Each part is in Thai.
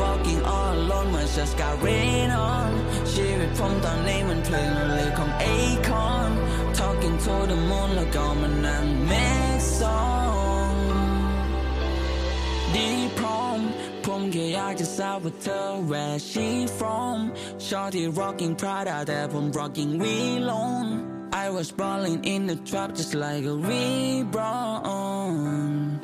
walking all alone เมื่อ just got rain on ชีวิตผมตอนนี้มันเพลงเลยของ Akon talking to the moon แล้วก็มานั่ง make song ดีพร้อมผมแค่อยากจะทราบว่าเธอ where she from Shorty rocking Prada แต่ผม rocking v l o n I was balling in the trap just like a reborn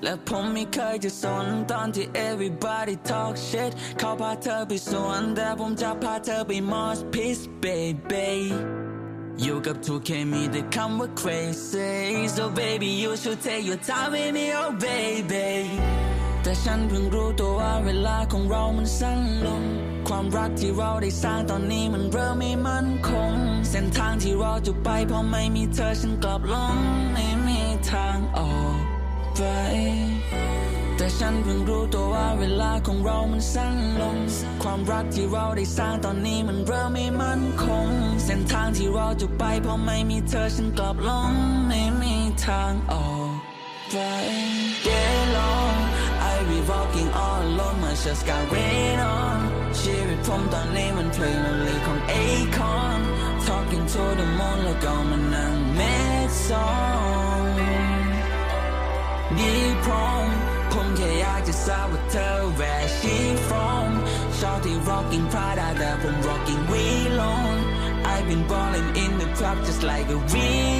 และผมไม่เคยจะสนตอนที่ everybody talk shit เขาพาเธอไปสวน แต่ผมจะพาเธอไป Mars Peace baby อยู่กับ 2K มีแต่คำว่า crazy so baby you should take your time with me oh baby แต่ฉันเพิ่งรู้ตัวว่าเวลาของเรามันสั้นลง ความรักที่เราได้สร้างตอนนี้มันเริ่มไม่มั่นคง เส้นทางที่เราจะไปพอไม่มีเธอฉันกลับหลงไม่มีทางออกไปแต่ฉันเพิ่งรู้ตัวว่าเวลาของเรามันสั้นลง ความรักที่เราได้สร้างตอนนี้มันเริ่มไม่มั่นคง เส้นทางที่เราจะไปพอไม่มีเธอฉันกลับหลงไม่มีทางออกไป Get long be walking all alone เมื่อ just got rain on ชีวิตผมตอนนี้มันเพลงเลยของ Akon talking to the moon แล้วก็มานั่ง make song ดีพร้อมผมแค่อยากจะทราบว่าเธอ where she from Shorty rocking Prada แต่ผม rocking v l o n I've been balling in the trap just like a reborn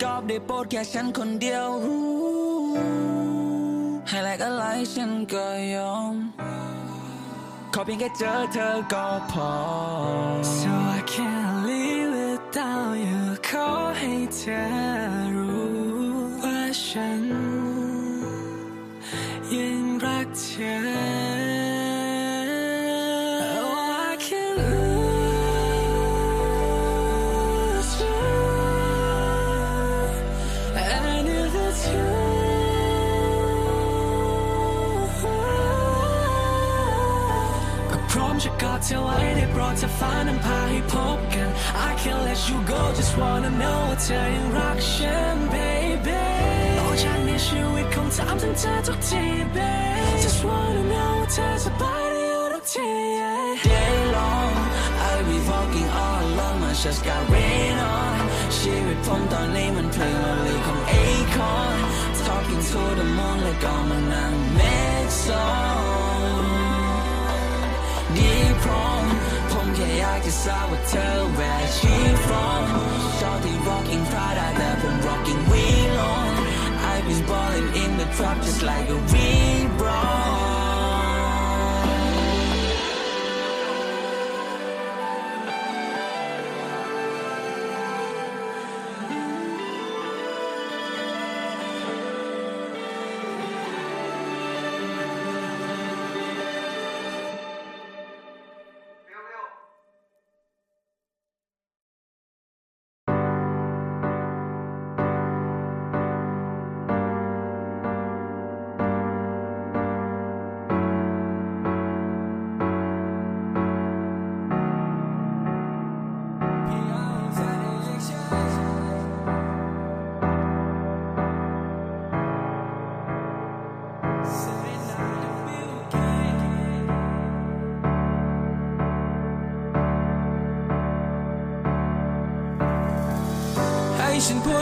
your mask off ได้โปรดแค่ฉันคนเดียวให้แลกอะไรฉันก็ยอม ขอเพียงแค่เจอเธอก็พอ So I can't live without you ขอให้เธอรู้ว่าฉัน ยังรักเธอ ฟ้านำพาให้พบกัน I can't let you go just wanna know ว่าเธอยังรักฉัน baby โอ้ฉันมีชีวิตคงถามถึงเธอทุกที baby just wanna know ว่าเธอสบายดีอยู่ทุกที yeah. day long I be walking all alone มัน just got rain on ชีวิตผมตอนนี้มันเพลงเลยของ Akon talking to the moon แล้วก็ แค่อยากจะทราบว่าเธอ where she from Shorty rocking Prada แต่ผม rocking v l o n I've been balling in the trap just like a reborn Hey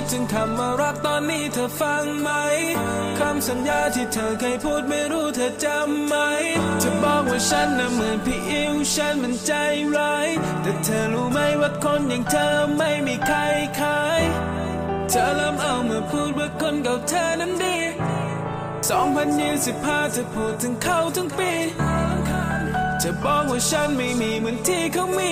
ดถึงคำว่ารักตอนนี้เธอฟังไหมคำสัญญาที่เธอเคยพูดไม่รู้เธอจำไหมเธอบอกว่าฉันน่ะเหมือนพี่อิวฉันมันใจร้ายแต่เธอรู้ไหมว่าคนอย่างเธอไม่มีใครขาย เธอเริ่มเอามาพูดว่าคนเก่าเธอนั้นดี 2025เธอพูดถึงเขาทั้งปี จะบอกว่าฉันไม่มีเหมือนที่เขามี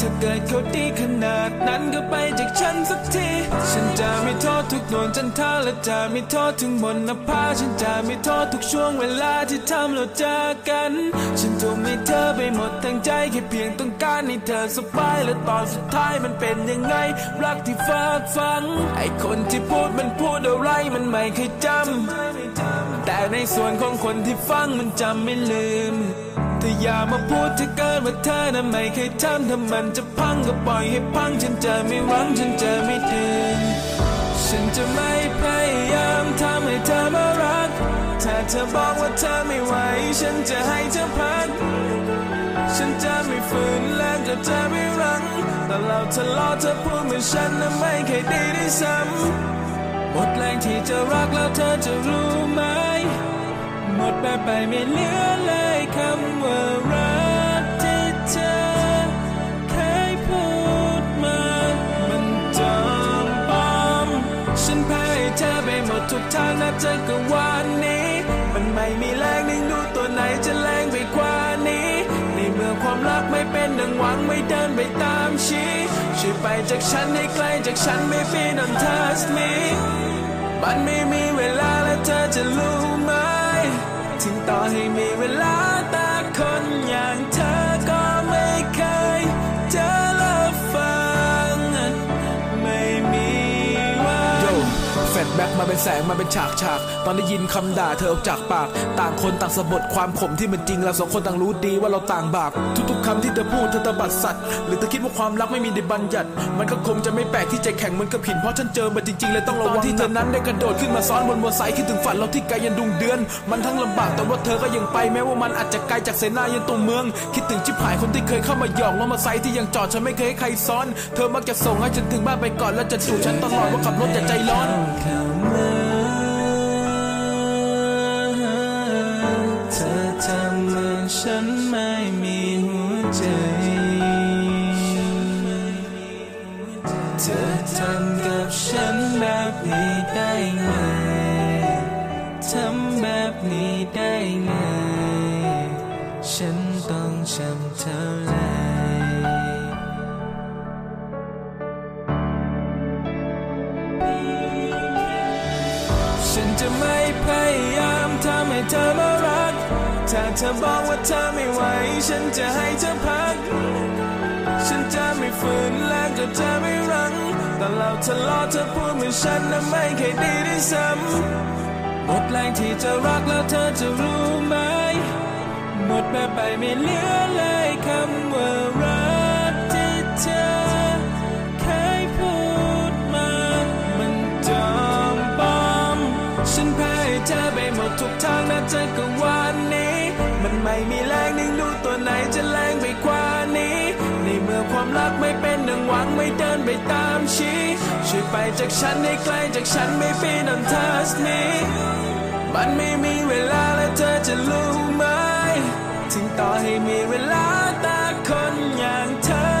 ถ้าเกิดเขาดีขนาดนั้นก็ไปจากฉันสักที ฉันจะไม่โทษทุกดวงจันทราและจะไม่โทษถึงบนนภาฉันจะไม่โทษทุกช่วงเวลาที่ทำเราเจอกัน ฉันทุ่มให้เธอไปหมดทั้งใจแค่เพียงต้องการให้เธอสบายและตอนสุดท้ายมันเป็นยังไง รักที่ฝากฝัง ไอคนที่พูดมันพูดอะไรมันไม่เคยจำ ต่ในส่วนของคนที่ฟังมันจำไม่ลืมเธออย่ามาพูดที่เกินว่าเธอน่ะไม่เคยทำถ้ามันจะพังก็ปล่อยให้พังฉันจะไม่หวังฉันจะไม่ดึงฉันจะไม่พยายามทำให้เธอมารัก ถ้าเธอบอกว่าเธอไม่ไหว ฉันจะให้เธอพัก ฉันจะไม่ฝืนและก็จะไม่รังแต่เราทะเลาะเธอพูดเหมือนฉันน่ะไม่เคยดีด้วยซ้ำ หมดแรงที่จะรักแล้วเธอจะรู้ไหม หมดไปไปไม่เหลือเลยคำว่ารักที่เธอเคยพูดมา มันจอมปอม ฉันแพ้เธอไปหมดทุกทางนับจากกวันนี้ มันไม่มีแรงหนึ่งดูตัวไหนจะแรงไปกว่านี้ ในเมื่อความรักไม่เป็นดังหวังไม่เดินไปตามชี้ ช่วยไปจากฉันให้ไกลจากฉันไม่ฟีน don't touch me มันไม่มีเวลาและเธอจะรู้ไหม ถึงต่อให้มีเวลา เป็นแสงมาเป็นฉากฉากตอนได้ยินคำด่าเธอออกจากปาก ต่างคนต่างสะบดความขมที่มันจริงเราสองคนต่างรู้ดีว่าเราต่างบาปทุกๆคำที่เธอพูดเธอตบัดสัตว์ หรือเธอคิดว่าความรักไม่มีในบัญญัติ มันก็คงจะไม่แปลกที่ใจแข็งเหมันกับหินเพราะฉันเจอมาจริงๆเลยต้องระวังที่เธอนั้นได้กระโดดขึ้นมาซ้อนบนมอเตอร์ไซค์คิดถึงฝันเราที่ไกลยันดุงเดือน มันทั้งลำบากแต่ว่าเธอก็ยังไปแม้ว่ามันอาจจะไกลจากเสนายันตัวเมือง คิดถึงชิบหายคนที่เคยเข้ามาหยอกรถมอเตอร์ไซค์ที่ยังจอดฉันไม่เคยให้ใครซ้อน เธอมักจะส่งให้ฉันถึงบ้านไปก่อนแล้วจะจูบฉันตลอดว่าขับรถอย่าใจร้อน ทำเหมือนฉันไม่มีหัวใจ เธอทำกับฉันแบบนี้ได้ไง ทำแบบนี้ได้ไง ฉันต้องช้ำเท่าไหรฉันจะไม่พยายามทำให้เธอ เธอบอกว่าเธอไม่ไหว ฉันจะให้เธอพัก ฉันจะไม่ฝืนและก็จะไม่รั้งแต่เราทะเลาะเธอพูดเหมือนฉันนั้นไม่เคยดีได้ซ้ำหมดแรงที่จะรักแล้วเธอจะรู้ไหม หมดแบบไปไม่เหลือเลยคำว่ารักที่เธอเคยพูดมา มันจอมปลอม ฉันแพ้เธอไปหมดทุกทาง วังไม่เดินไปตามชี้ช่วยไปจากฉันให้ไกลจากฉันไม่ฟีน don't touch me มันไม่มีเวลาและเธอจะรู้ไหม ถึงต่อให้มีเวลาแต่คนอย่างเธอ